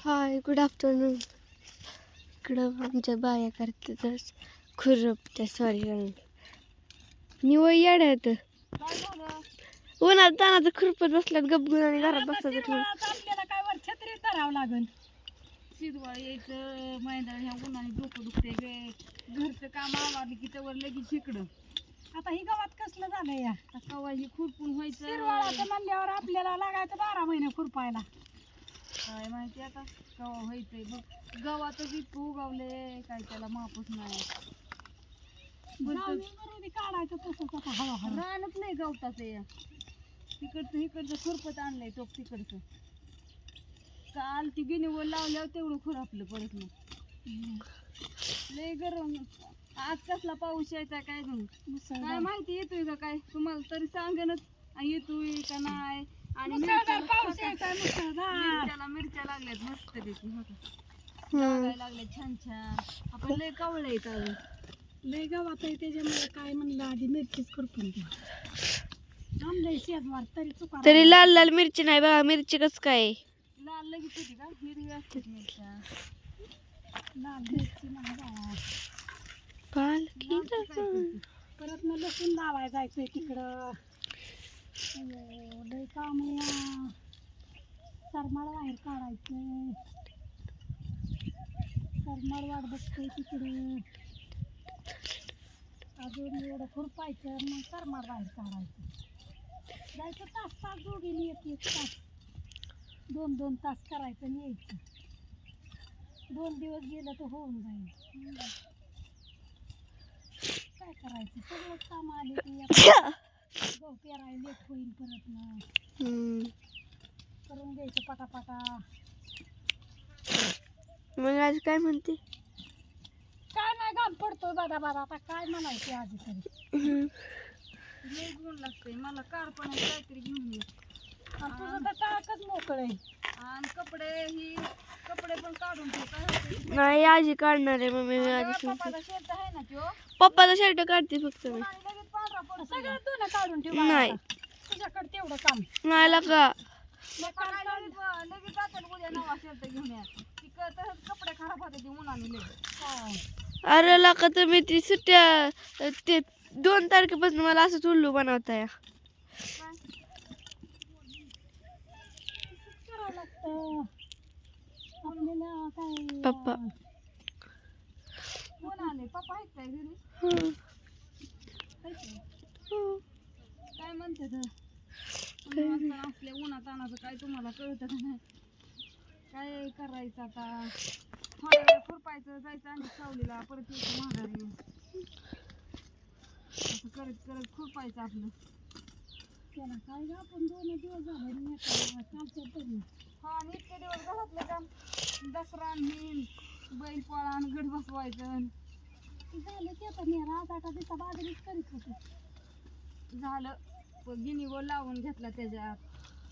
Hi good afternoon इकडं आमच्या बाया करतातच खुरपत्या सॉरी मी वय येड्यात काय झालं उन्हात तानाचं खुरपत बसल्यात गपगुण आणि घरात बसतात आपल्याला काय वर छत्री धरावं लागल शिरवाळ यायचं मैदान ह्या उन्हाने डोकं दुखते घरचं काम आवडलं की त्यावर लगेच इकडं. आता ही गावात कसलं झालंय या? कवा ही खुरपून व्हायचं. शिरवाळाचं म्हणल्यावर आपल्याला लागायचं बारा महिने खुरपायला. काय माहिती आता? कवा व्हायचंय बघ. गव्हातच इतकं उगावले काय त्याला मापच नाही. काढायचं तसंच आता हवा रानच नाही गवताचं या तिकडचं इकडचं खुरपत आणलंय टोक तिकडचं. काल ती गिनीवर लावल्यावर तेवढं खुरापलं परत मग. लय गरम. आज कसला पाऊस यायचा काय काय माहिती येतोय का काय? तुम्हाला तरी सांगेनच. येतोय का नाही? आणि मिरच्याला मिरच्या लागल्यात मस्त छान छान. आपण लय कवळे येत अजून लय गावात आहे त्याच्यामुळे काय म्हणलं आधी मिरचीच करपून तरी लाल लाल मिरची नाही बघा मिरची कस काय? लाल लगेच होती का? हिरवी असतात मिरच्या. लाल मिरची नाही. पालखी? परत मग लसूण लावायला जायचंय तिकडं. लय काम. सरमाळ बाहेर काढायचं. सरमाळ वाट बघतोय तिकडं. अजून एवढं खुरपायचं मग सरमाळ बाहेर काढायचं. जायचं तास तास दोघीने एक एक तास. दोन दोन तास करायचं आणि यायचं. दोन दिवस गेलं तर होऊन जाईल. काय करायचं? सगळंच काम आले की आता गहू पेरायला लेट होईल परत हम्म. करून घ्यायचं पटापटा. मग आज काय म्हणते? काय नाही घाम पडतोय बघा बघा आता काय म्हणायचे आधी तरी. लय गुण मला कारपण काहीतरी घेऊन ये. आणि तुझं तर टाकच मोकळ आहे. आणि कपडे ही कपडे पण काढून ठेव काय होतंय? नाही आजी काढणार आहे मम्मी मी आधी सांगते पप्पाचा शेत आहे ना त्यो? पप्पाचा शर्ट काढते फक्त मी. आणि लगेच पांढरा पडतो सगळं धुणं काढून ठेव नाही. तुझ्याकडे तेवढं काम नाही का लगेच जातात उद्या नवा शर्ट घेऊन या. ती क- तसंच कपडे खराब होते ती उन्हाने लगेच अरे लाका तुम्ही ती सुट्ट्या ते दोन तारखेपासून मला असंच उल्लू बनवताय. पप्पा. पप्पा आहेत घरी. काय म्हणते आपल्या उन्हात आणायचं काय तुम्हाला कळतं का नाही? काय करायचं आता? थोड्या वेळ खुरपायचं जायचं आणि सावलीला परत यायचं माघारी. असं करत करत खुरपायचं आपलं. त्याला काय गं, आपण दोन दिवस झाले कालच्या तरी. हा आणि इतके दिवस घरातलं काम. दसरा आणि बैल पोळा आणि गड बसवायचं झालं ते पण या रात आठ दिवसा बाजरीच करीत होते. झालं. गिनीवर लावून घेतला त्याच्यात.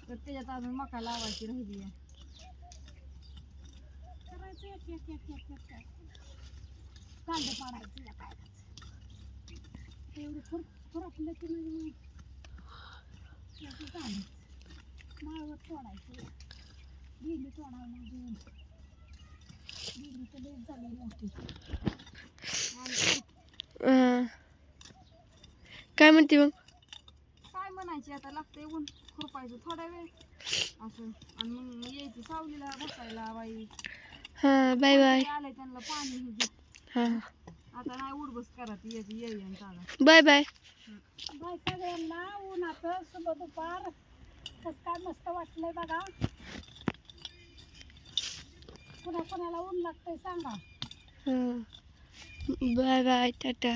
तर त्याच्यात अजून मका लावायची राहिली आहे. करायचं एक एक एक एक एक एक. कांदे पाडायचे या काय एवढं खुर खुरपलं की म्हणजे मग. याचं झालं तोडायचं. भिंडी तोडावं लागेल. गेली तर लई झाली मोठी. आणि काय म्हणते मग? म्हणायची आता लागते ऊन खुरपायचं थोडा वेळ. असं. आणि मग यायचं सावलीला बसायला बाई. हा बाय बाय. आलंय त्यांना पाणी हे. घे. हा. आता नाही उडबस करा ती यायची येई आणि चाला बाय बाय. बाय सगळ्यांना उन्हाचं शुभ दुपार. कसं काय मस्त वाटलंय बघा. पुन्हा कोणाला ऊन लागतंय सांगा. Bye bye tata.